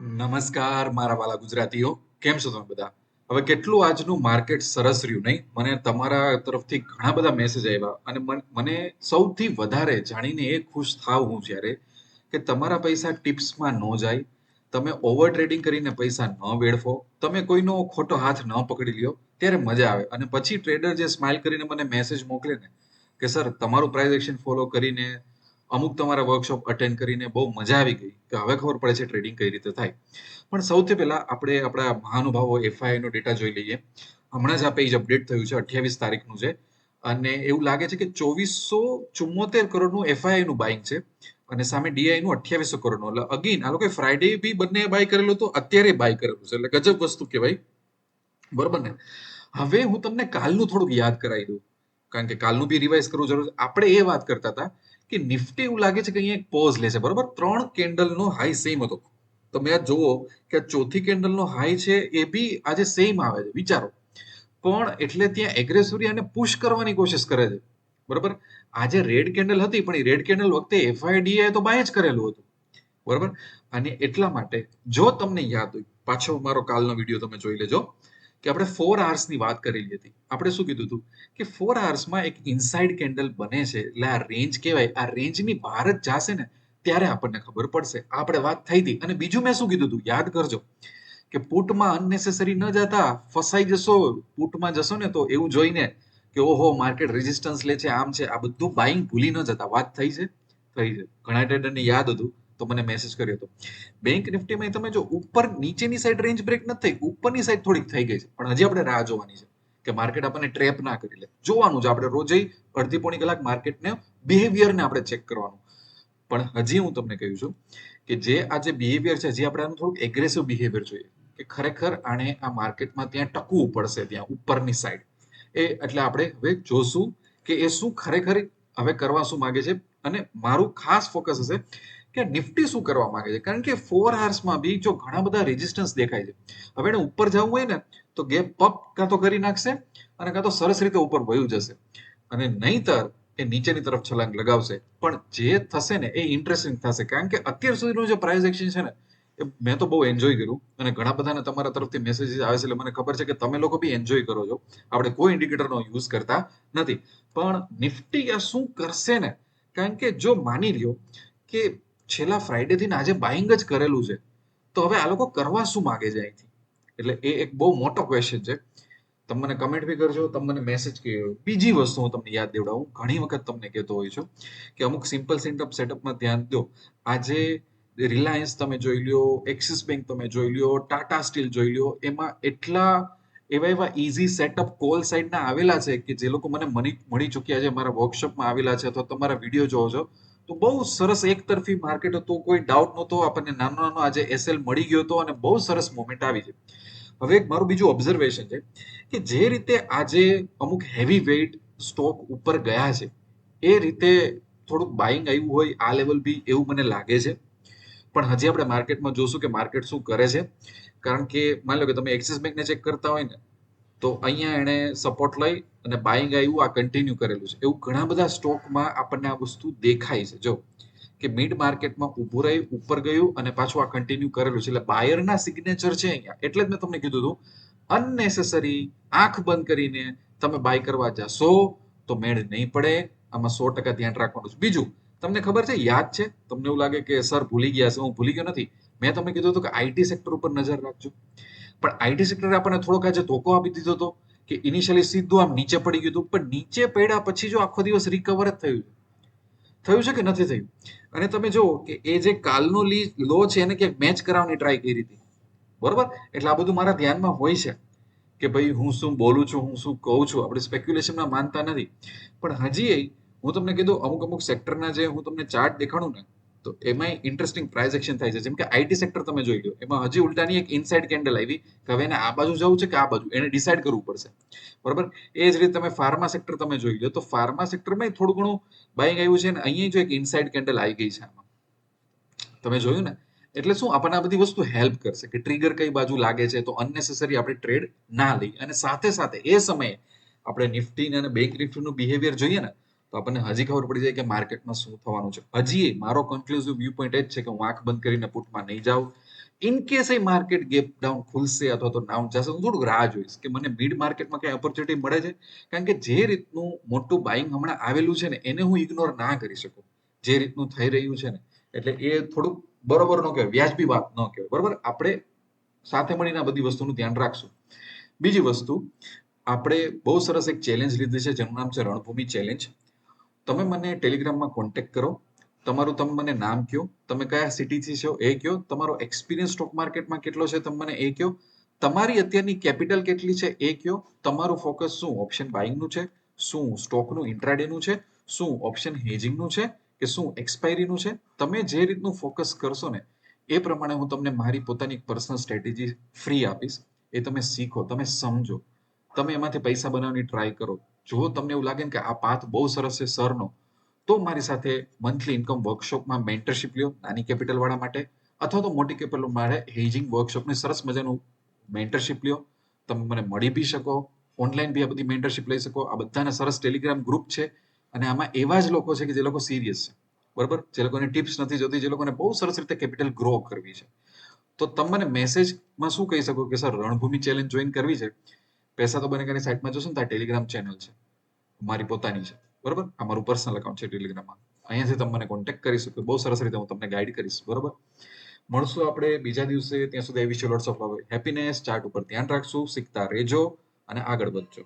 નમસ્કાર, મારા વાલા ગુજરાતીઓ. કેમ છો તમે બધા? હવે કેટલું આજનું માર્કેટ સરસ રહ્યું, નહીં? મને તમારા તરફથી ઘણા બધા મેસેજ આવ્યા અને મન- સૌથી વધારે જાણીને એ ખુશ થાવ હું જ્યારે કે તમારા પૈસા ટિપ્સમાં ન જાય, તમે ઓવર ટ્રેડિંગ કરીને પૈસા ન વેડફો, તમે કોઈનો ખોટો હાથ ન પકડી લ્યો, ત્યારે મજા આવે. અને પછી ટ્રેડર જે સ્માઇલ કરીને મને મેસેજ મોકલે ને કે, સર, તમારું પ્રાઇઝ એક્શન ફોલો કરીને અમુક તમારા વર્કશોપ અટેન્ડ કરીને બહુ મજા આવી ગઈ કે હવે ખબર પડે છે ટ્રેડિંગ કઈ રીતે થાય. પણ સૌથી પહેલા આપણે આપણા મહાનુભાવો એફઆઈ નો ડેટા જોઈ લઈએ. હમણાં જ આ પેજ અપડેટ થયું છે, અઠ્યાવીસ તારીખનું છે. અને એવું લાગે છે કે ચોવીસો ચુમ્મોતેર કરોડનું એફઆઈ નું બાઇંગ છે અને સામે ડીઆઈ નું અઠ્યાવીસો કરોડનું. એટલે અગેન આ લોકો ફ્રાઈડે બી બંને બાય કરેલું હતું, અત્યારે બાય કરેલું છે. એટલે ગજબ વસ્તુ કહેવાય. બરોબર ને? હવે હું તમને કાલનું થોડુંક યાદ કરાવી દઉં. કારણ કે કાલનું બી રિવાઇઝ કરવું જરૂર આપણે એ વાત કરતા હતા કે નિફ્ટી એવું લાગે છે કે અહીંયા એક પોઝ લે છે. બરોબર? ત્રણ કેન્ડલનો હાઈ સેમ હતો. તમે આ જુઓ કે આ ચોથી કેન્ડલનો હાઈ છે એ બી આજે સેમ આવે છે, વિચારો. પણ એટલે ત્યાં એગ્રેસિવલી અને પુશ કરવાની કોશિશ કરે છે. બરોબર? આજે રેડ કેન્ડલ હતી, પણ એ રેડ કેન્ડલ વખતે એફઆઈડીએ તો બાય જ કરેલું હતું. બરોબર? અને એટલા માટે જો તમને યાદ હોય, પાછો મારો કાલનો વીડિયો તમે જોઈ લેજો. કે આપણે ફોરની વાત કરેલી હતી. આપણે શું કીધું હતું? કે ફોરમાં એક ઇનસાઇડ કેન્ડલ બને છે. એટલે આ રેન્જ કહેવાય. આ રેન્જની બહાર જ જશે ને, ત્યારે આપણને ખબર પડશે. આપણે વાત થઈ હતી. અને બીજું મેં શું કીધું હતું? યાદ કરજો કે પુટમાં અનનેસેસરી ન જતા, ફસાઈ જશો, પુટમાં જશો ને તો એવું જોઈને કે ઓહો માર્કેટ રેઝિસ્ટન્સ લે છે, આમ છે, આ બધું બાઇંગ ભૂલી ન જતા. વાત થઈ છે? થઈ છે. ઘણા ટ્રેડરને યાદ હતું. તો મને મેસેજ કર્યો હતો. બેંક નિફ્ટીમાં તમે જો ઉપર નીચેની સાઈડ રેન્જ બ્રેક નથી થઈ, ઉપરની સાઈડ થોડીક થઈ ગઈ છે. પણ હજી આપણે રાહ જોવાની છે કે માર્કેટ આપણને ટ્રેપ ના કરી લે. જોવાનું છે, આપણે રોજે અડધી પોણી કલાક માર્કેટને બિહેવિયરને આપણે ચેક કરવાનું. પણ હજી હું તમને કહ્યું છું કે જે આ જે બિહેવિયર છે, હજી આપણે આનું થોડુંક એગ્રેસિવ બિહેવિયર જોઈએ. કે ખરેખર આણે આ માર્કેટમાં ત્યાં ટકવું પડશે, ત્યાં ઉપરની સાઈડ એ એટલે આપણે હવે જોશું કે એ શું ખરેખર હવે કરવા શું માંગે છે. અને મારું ખાસ ફોકસ હશે કે નિફ્ટી શું કરવા માંગે છે? કારણ કે ફોર આવર્સમાં બી જો ઘણા બધા રેઝિસ્ટન્સ દેખાય છે. હવે એને ઉપર જવું હોય ને, તો ગેપ પપ કાં તો કરી નાખશે અને કાં તો સરસ રીતે ઉપર વયું જશે. અને નહીતર એ નીચેની તરફ છલાંગ લગાવશે. પણ જે થશે ને એ ઇન્ટરેસ્ટિંગ થશે. કારણ કે અત્યાર સુધીનું જે પ્રાઇસ એક્શન છે ને, એ મેં તો બહુ એન્જોય કર્યું. અને ઘણા બધાને તમારા તરફથી મેસેજીસ આવે છે એટલે મને ખબર છે કે તમે લોકો બી એન્જોય કરો છો. આપણે કોઈ ઇન્ડિકેટરનો યુઝ કરતા નથી. પણ નિફ્ટી આ શું કરશે ને? કારણ કે જો માની લ્યો કે છેલ્લા ફ્રાઈડે થી આજે બાઇંગ જ કરેલું છે. તો હવે આ લોકો કરવા શું માગે છે અહીંથી? એટલે એ એક બહુ મોટો ક્વેશ્ચન છે. તમે મને કમેન્ટ બી કરજો, તમે મને મેસેજ કર્યો બીજી વસ્તુ હું તમને યાદ દેવડાવું. ઘણી વખત તમને કહેતો હોઉં છું કે અમુક સિમ્પલ સેટઅપ સેટઅપમાં ધ્યાન દો. આજે રિલાયન્સ તમે જોઈ લ્યો એક્સિસ બેંક તમે જોઈ લ્યો ટાટા સ્ટીલ જોઈ લ્યો, એમાં એટલા એવા એવા ઇઝી સેટઅપ કોલ સાઈડના આવેલા છે કે જે લોકો મને મની, મળી ચૂક્યા છે, મારા વર્કશોપમાં આવેલા છે અથવા તમારા વીડિયો જોવો છો. તો બહુ સરસ એક તરફી માર્કેટ હતું, કોઈ ડાઉટ નહોતો, આપણને નાનો નાનો આજે એસએલ મળી ગયો હતો અને બહુ સરસ મોમેન્ટ આવી છે. હવે એક મારું બીજું ઓબ્ઝર્વેશન છે કે જે રીતે આજે અમુક હેવી વેઇટ સ્ટોક ઉપર ગયા છે, એ રીતે થોડુંક બાઇંગ આવ્યું હોય, આ લેવલ બી એવું મને લાગે છે. પણ હજી આપણે માર્કેટમાં જોશું કે માર્કેટ શું કરે છે. કારણ કે માની લો કે તમે એક્સિસ બેંકને ચેક કરતા હોય ને તો અહીંયા એણે સપોર્ટ લઈ અને બાઇંગ આવ્યું, આ કન્ટિન્યુ કરેલું છે. એવું ઘણા બધા સ્ટોકમાં આપણને આ વસ્તુ દેખાય છે. જો, કે મિડ માર્કેટમાં ઊભું રહી, ઉપર ગયું અને પાછું આ કન્ટિન્યુ કરેલું છે. એટલે બાયરના સિગ્નેચર છે અહીંયા. એટલે જ મેં તમને કીધું હતું અનનેસેસરી આંખ બંધ કરીને તમે બાય કરવા જશો તો મેળ નહીં પડે. આમાં સો ટકા ધ્યાન રાખવાનું છે. બીજું, તમને ખબર છે, યાદ છે? તમને એવું લાગે કે, સર, ભૂલી ગયા છે, હું ભૂલી ગયો નથી. મેં તમને કીધું હતું કે આઈટી સેક્ટર ઉપર નજર રાખજો. પણ આઈટી સેક્ટરે આપણને થોડોક આજે ધોકો આપી દીધો હતો કે ઇનિશિયલી સીધું આમ નીચે પડી ગયું હતું. પણ નીચે પડ્યા પછી જો આખો દિવસ રિકવર જ થયું થયું છે કે નથી થયું? અને તમે જુઓ કે એ જે કાલનો લી લો છે એને ક્યાંક મેચ કરાવવાની ટ્રાય કરી હતી. બરોબર? એટલે આ બધું મારા ધ્યાનમાં હોય છે કે ભાઈ હું શું બોલું છું, હું શું કહું છું? આપણે સ્પેક્યુલેશનમાં માનતા નથી. પણ હજી હું તમને કીધું, અમુક અમુક સેક્ટરના જે હું તમને ચાર્ટ દેખાડું ને તો એમાં ઇન્ટરેસ્ટિંગ પ્રાઇસ એક્શન થાય છે. જેમ કે આઈટી સેક્ટર તમે જોઈ લો, એમાં હજી ઉલટાની એક ઇનસાઇડ કેન્ડલ આવી. કે હવે એને આ બાજુ જવું છે કે આ બાજુ? એને ડિસાઇડ કરવું પડશે. બરોબર? એ જ રીતે તમે ફાર્મા સેક્ટર તમે જોઈ લો, તો ફાર્મા સેક્ટરમાં થોડું ઘણું બાઇંગ આવ્યું છે અને અહીંયા જો એક ઇનસાઇડ કેન્ડલ આવી ગઈ છે આમાં. તમે જોયું ને? એટલે શું? આપણને આ બધી વસ્તુ હેલ્પ કરશે કે ટ્રિગર કઈ બાજુ લાગે છે તો અનનેસેસરી આપણે ટ્રેડ ના લઈ અને સાથે સાથે એ સમયે આપણે નિફ્ટી અને બેંક નિફ્ટીનું બિહેવિયર જોઈએ ને તો આપણને હજી ખબર પડી જાય કે માર્કેટમાં શું થવાનું છે. હજી મારો કન્ક્લુઝિવ વ્યૂ પોઈન્ટ એ જ છે કે હું આંખ બંધ કરીને પુટમાં નહીં જાઉં. In case a market gap down ખુલશે અથવા તો ડાઉન જશે, હું થોડુંક રાહ જોઈશ કે મને મિડ માર્કેટમાં કઈ ઓપોર્ચ્યુનિટી મળે છે. કારણ કે જે રીતનું મોટું બાઇંગ હમણાં આવેલું છે ને, એને હું ઇગ્નોર ના કરી શકું. જે રીતનું થઈ રહ્યું છે ને, એટલે એ થોડુંક બરોબર ન કહેવાય, વ્યાજબી વાત ન કહેવાય. બરોબર? આપણે સાથે મળીને આ બધી વસ્તુનું ધ્યાન રાખશું. બીજી વસ્તુ, આપણે બહુ સરસ એક ચેલેન્જ લીધી છે, જેનું નામ છે રણભૂમિ ચેલેન્જ તમે મને ટેલિગ્રામમાં કોન્ટેક્ટ કરો. તમારું તમે મને નામ કયો. તમે કયા સિટીથી છો એ કયો. તમારો એક્સપિરિયન્સ સ્ટોક માર્કેટમાં કેટલો છે તમે મને એ કયો. તમારી અત્યારની કેપિટલ કેટલી છે એ કયો. તમારું ફોકસ શું ઓપ્શન બાઇંગનું છે? શું સ્ટોકનું ઇન્ટ્રાડેનું છે? શું ઓપ્શન હેજિંગનું છે? કે શું એક્સપાયરીનું છે? તમે જે રીતનું ફોકસ કરશો ને, એ પ્રમાણે હું તમને મારી પોતાની પર્સનલ સ્ટ્રેટેજી ફ્રી આપીશ. એ તમે શીખો, તમે સમજો. તમે એમાંથી પૈસા બનાવવાની ટ્રાય કરો. જો તમને એવું લાગે ને કે આ પાથ બહુ સરસ છે સરનો, તો મારી સાથે મંથલી ઇન્કમ વર્કશોપમાં મેન્ટરશિપ લ્યો નાની કેપિટલ વાળા માટે, અથવા તો મોટી કેપિટલ માટે હેજિંગ વર્કશોપની સરસ મજાનું મેન્ટરશિપ લ્યો. તમે મને મળી બી શકો ઓનલાઈન બી આ બધી મેન્ટરશિપ લઈ શકો. આ બધાના સરસ ટેલિગ્રામ ગ્રુપ છે અને આમાં એવા જ લોકો છે કે જે લોકો સિરિયસ છે. બરાબર? જે લોકોને ટિપ્સ નથી જોતી, જે લોકોને બહુ સરસ રીતે કેપિટલ ગ્રો કરવી છે. તો તમે મને મેસેજમાં શું કહી શકો કે, સર, રણભૂમિ ચેલેન્જ જોઈન કરવી છે? પૈસા તો બને કરીને સાઈટમાં જોશો ને ત્યાં ટેલિગ્રામ ચેનલ છે. મારી પોતાની છે. બરોબર? આ મારું પર્સનલ અકાઉન્ટ છે ટેલિગ્રામમાં અહીંયાથી તમે મને કોન્ટેક્ટ કરી શકો. બહુ સરસ રીતે હું તમને ગાઈડ કરીશ. બરોબર? મળશું આપણે બીજા દિવસે. ત્યાં સુધી wish lots of love happiness chart ઉપર ધ્યાન રાખશું. શીખતા રહેજો અને આગળ વધજો.